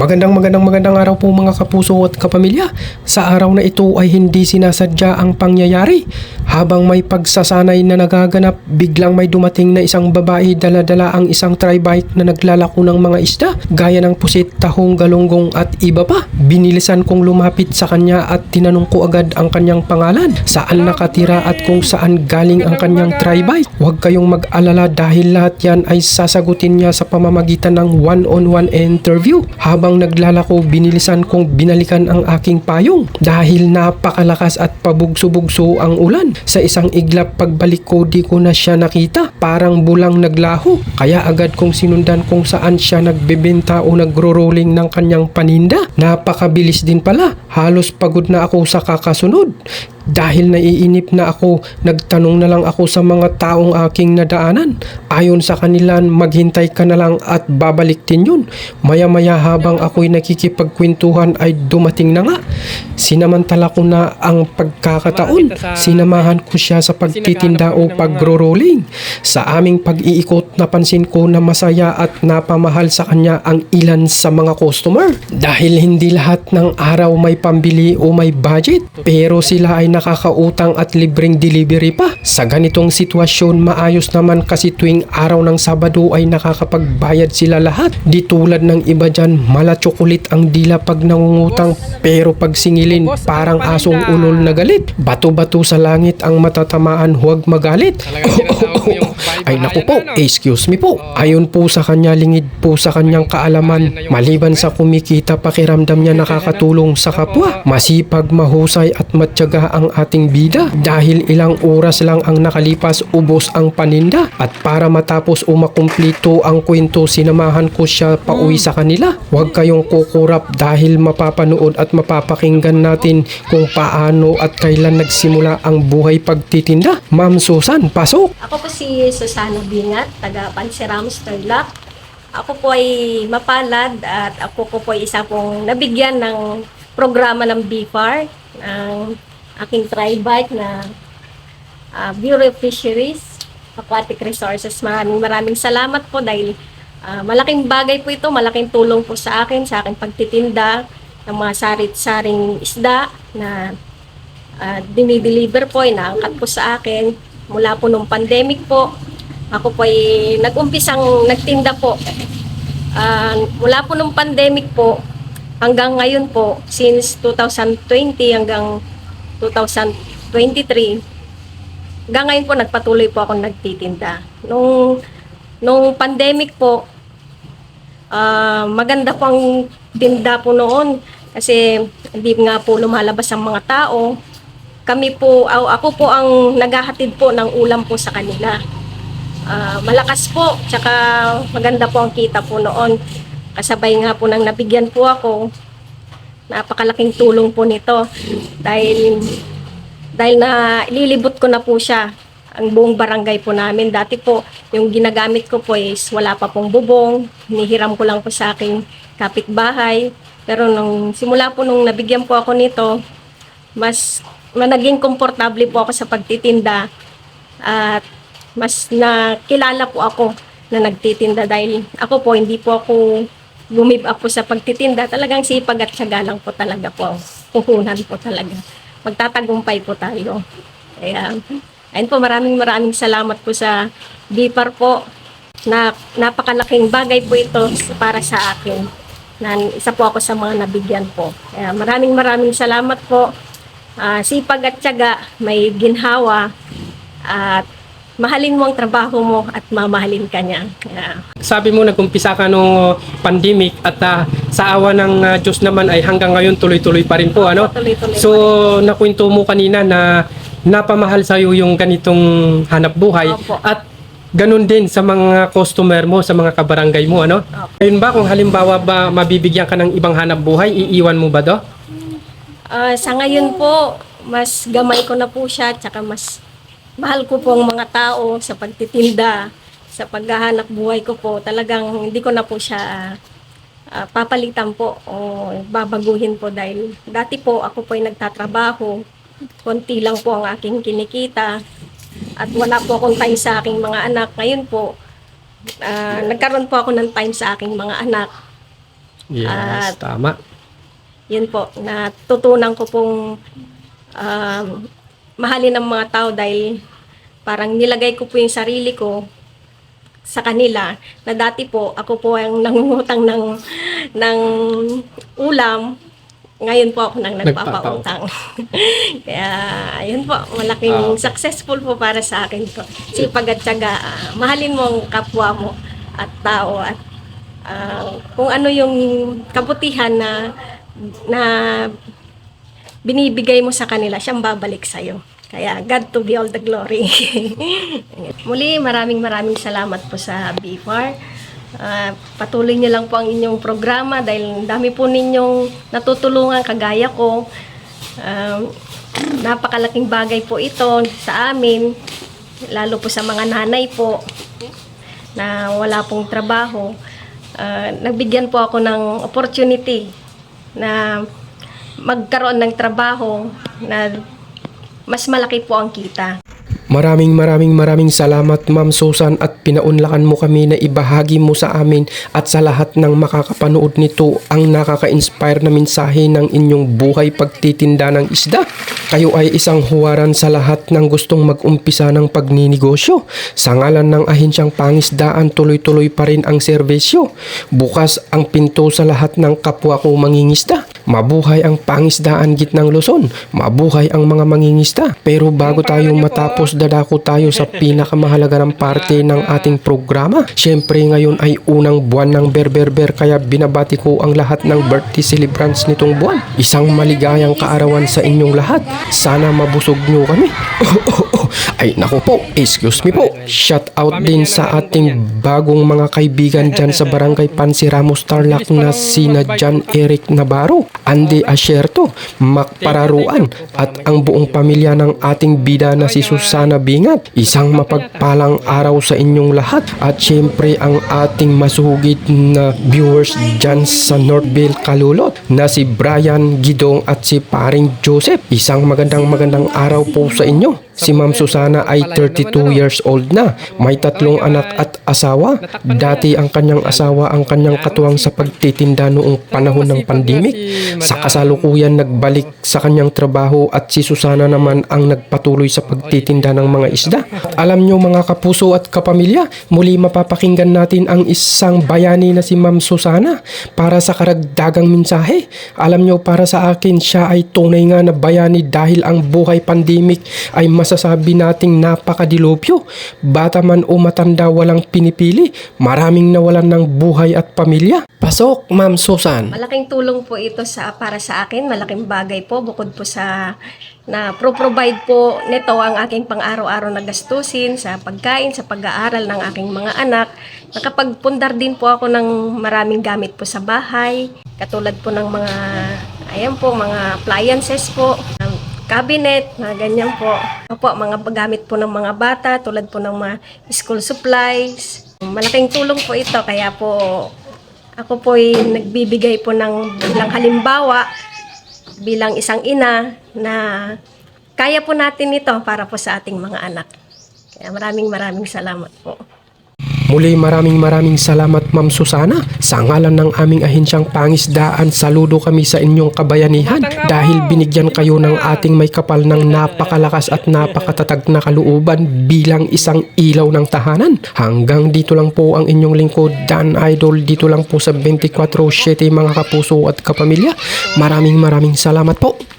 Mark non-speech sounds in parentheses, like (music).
Magandang magandang magandang araw po mga kapuso at kapamilya. Sa araw na ito ay hindi sinasadya ang pangyayari. Habang may pagsasanay na nagaganap, biglang may dumating na isang babae dala-dala ang isang tribike na naglalako ng mga isda, gaya ng pusit, tahong, galunggong at iba pa. Binilisan kong lumapit sa kanya at tinanong ko agad ang kanyang pangalan, saan nakatira at kung saan galing ang kanyang tribike. Huwag kayong mag-alala dahil lahat yan ay sasagutin niya sa pamamagitan ng one-on-one interview. Habang naglalako, binilisan kong binalikan ang aking payong dahil napakalakas at pabugso-bugso ang ulan. Sa isang iglap pagbalik ko di ko na siya nakita. Parang bulang naglaho. Kaya agad kong sinundan kung saan siya nagbebenta o nagro-rolling ng kanyang paninda. Napakabilis din pala. Halos pagod na ako sa kakasunod. Dahil naiinip na ako, nagtanong na lang ako sa mga taong aking nadaanan. Ayon sa kanila, maghintay ka na lang at babalik din yun. Maya-maya habang ako'y nakikipagkwentuhan ay dumating na nga. Sinamantala ko na ang pagkakataon. Sinamahan ko siya sa pagtitinda o pagro-rolling. Sa aming pag-iikot, napansin ko na masaya at napamahal sa kanya ang ilan sa mga customer. Dahil hindi lahat ng araw may pambili o may budget, pero sila ay nakakautang at libreng delivery pa. Sa ganitong sitwasyon, maayos naman kasi tuwing araw ng Sabado ay nakakapagbayad sila lahat. Di tulad ng iba dyan, mala chocolate ang dila pag nangungutang pero pag singilin parang asong ulol na galit. Bato-bato sa langit ang matatamaan huwag magalit. (laughs) Ay naku po, excuse me po. Ayon po sa kanya, lingid po sa kanyang kaalaman. Maliban sa kumikita, pakiramdam niya nakakatulong sa kapwa. Masipag, mahusay at matyaga ang ating bida. Dahil ilang oras lang ang nakalipas, ubos ang paninda. At para matapos o makumplito ang kwento, sinamahan ko siya pauwi sa kanila. Huwag kayong kukurap dahil mapapanood at mapapakinggan natin kung paano at kailan nagsimula ang buhay pagtitinda. Ma'am Susan, pasok! Ako po si Susana Bingat, taga Pansiramos, Tarlac. Ako po ay mapalad at ako po po ay isa pong nabigyan ng programa ng BFAR, ng aking tri-bike na ah, Bureau of Fisheries, Aquatic Resources. Maraming maraming salamat po dahil ah, malaking bagay po ito, malaking tulong po sa akin, sa aking pagtitinda ng mga sarit-saring isda na uh, dinideliver po, inaangkat po sa akin mula po nung pandemic po. Ako po ay nag-umpisang nagtinda po. Ah, mula po nung pandemic po hanggang ngayon po, since 2020 hanggang 2023, hanggang ngayon po nagpatuloy po ako nagtitinda. Nung, nung pandemic po, ah, maganda po ang tinda po noon kasi hindi nga po lumalabas ang mga tao kami po, ako po ang naghahatid po ng ulam po sa kanila. Ah, malakas po, tsaka maganda po ang kita po noon. Kasabay nga po nang nabigyan po ako, napakalaking tulong po nito. Dahil, dahil na ililibot ko na po siya, ang buong barangay po namin. Dati po, yung ginagamit ko po is wala pa pong bubong, hinihiram ko lang po sa aking kapitbahay. Pero nung simula po nung nabigyan po ako nito, mas naging komportable po ako sa pagtitinda at mas nakilala po ako na nagtitinda dahil ako po hindi po ako gumib up po sa pagtitinda. Talagang sipag at syaga lang po talaga po. Puhunan po talaga. Magtatagumpay po tayo. Kaya ayun po maraming maraming salamat po sa BIPAR po. Na napakalaking bagay po ito para sa akin. Na isa po ako sa mga nabigyan po. Kaya maraming maraming salamat po. Ah, sipag at tiyaga, may ginhawa, at mahalin mo ang trabaho mo at mamahalin ka niya. Kaya, Sabi mo nag-umpisa ka nung pandemic at ah, sa awa ng ah, Diyos naman ay hanggang ngayon tuloy-tuloy pa rin po ano. tuloy-tuloy So nakwento mo kanina na napamahal sa yung ganitong hanap buhay Opo. at ganun din sa mga customer mo, sa mga kabarangay mo ano. Opo. Ayun ba kung halimbawa ba mabibigyan ka ng ibang hanap buhay, iiwan mo ba do? Ah, sa ngayon po, mas gamay ko na po siya, tsaka mas mahal ko po ang mga tao sa pagtitinda, sa paghahanap buhay ko po. Talagang hindi ko na po siya ah, papalitan po o babaguhin po dahil dati po ako po ay nagtatrabaho, konti lang po ang aking kinikita at wala po akong time sa aking mga anak. Ngayon po, ah, nagkaroon po ako ng time sa aking mga anak Yes, At- tama. Yun po, natutunan ko pong um, mahalin ang mga tao dahil parang nilagay ko po yung sarili ko sa kanila na dati po ako po ang nangungutang ng ng ulam ngayon po ako nang nagpapautang. (laughs) Kaya, ayun po, malaking Ah. successful po para sa akin po. Sipag at tiyaga, ah, mahalin mo ang kapwa mo at tao at ah, kung ano yung kabutihan na na binibigay mo sa kanila, siyang babalik sa'yo. Kaya God to be all the glory. (laughs) Muli, maraming maraming salamat po sa BFAR. Ah, patuloy niyo lang po ang inyong programa dahil dami po ninyong natutulungan kagaya ko. Um, napakalaking bagay po ito sa amin, lalo po sa mga nanay po na wala pong trabaho. Ah, nagbigyan po ako ng opportunity na magkaroon ng trabaho na mas malaki po ang kita. Maraming maraming maraming salamat Ma'am Susan at pinaunlakan mo kami na ibahagi mo sa amin at sa lahat ng makakapanood nito ang nakaka-inspire na mensahe ng inyong buhay pagtitinda ng isda. Kayo ay isang huwaran sa lahat ng gustong mag-umpisa ng pagninegosyo. Sa ngalan ng ahensyang pangisdaan tuloy-tuloy pa rin ang serbisyo. Bukas ang pinto sa lahat ng kapwa ko mangingisda. Mabuhay ang pangisdaan gitnang Luzon. Mabuhay ang mga mangingisda. Pero bago tayo matapos dadako tayo sa (laughs) pinakamahalaga ng parte ng ating programa. Siyempre ngayon ay unang buwan ng Berberber kaya binabati ko ang lahat ng birthday celebrants nitong buwan. Isang maligayang kaarawan sa inyong lahat. Sana mabusog nyo kami. (laughs) Ay nako po, excuse me po. Shout out din sa ating bagong mga kaibigan dyan sa Barangay Pansiramos Tarlac na sina John Eric Navarro, Andy Asierto, Mac Pararuan at ang buong pamilya ng ating bida na si Susana Bingat. Isang mapagpalang araw sa inyong lahat at syempre ang ating masugid na viewers dyan sa Northville Kalulot na si Brian Gidong at si paring Joseph. Isang magandang magandang araw po sa inyo. Si Ma'am Susana ay 32 years old na. May tatlong anak at asawa. Dati ang kanyang asawa ang kanyang katuwang sa pagtitinda noong panahon ng pandemic. Sa kasalukuyan nagbalik sa kanyang trabaho at si Susana naman ang nagpatuloy sa pagtitinda ng mga isda. Alam nyo mga kapuso at kapamilya, muli mapapakinggan natin ang isang bayani na si Ma'am Susana para sa karagdagang mensahe. Alam nyo para sa akin siya ay tunay nga na bayani dahil ang buhay pandemic ay masasabi nating napakadilopyo. Bata man o matanda walang pinipili, maraming nawalan ng buhay at pamilya. Pasok, Ma'am Susan. Malaking tulong po ito sa para sa akin, malaking bagay po bukod po sa na pro-provide po nito ang aking pang-araw-araw na gastusin sa pagkain, sa pag-aaral ng aking mga anak. Nakapagpundar din po ako ng maraming gamit po sa bahay, katulad po ng mga ayan po, mga appliances po, cabinet, na ganyan po. Opo, mga gamit po ng mga bata, tulad po ng mga school supplies. Malaking tulong po ito, kaya po ako po ay nagbibigay po ng bilang halimbawa bilang isang ina na kaya po natin ito para po sa ating mga anak. Kaya maraming maraming salamat po. Muli maraming maraming salamat Ma'am Susana. Sa ngalan ng aming ahensyang pangisdaan, saludo kami sa inyong kabayanihan dahil binigyan kayo ng ating may kapal ng napakalakas at napakatatag na kalooban bilang isang ilaw ng tahanan. Hanggang dito lang po ang inyong lingkod, Dan Idol, dito lang po sa 24-7 mga kapuso at kapamilya. Maraming maraming salamat po.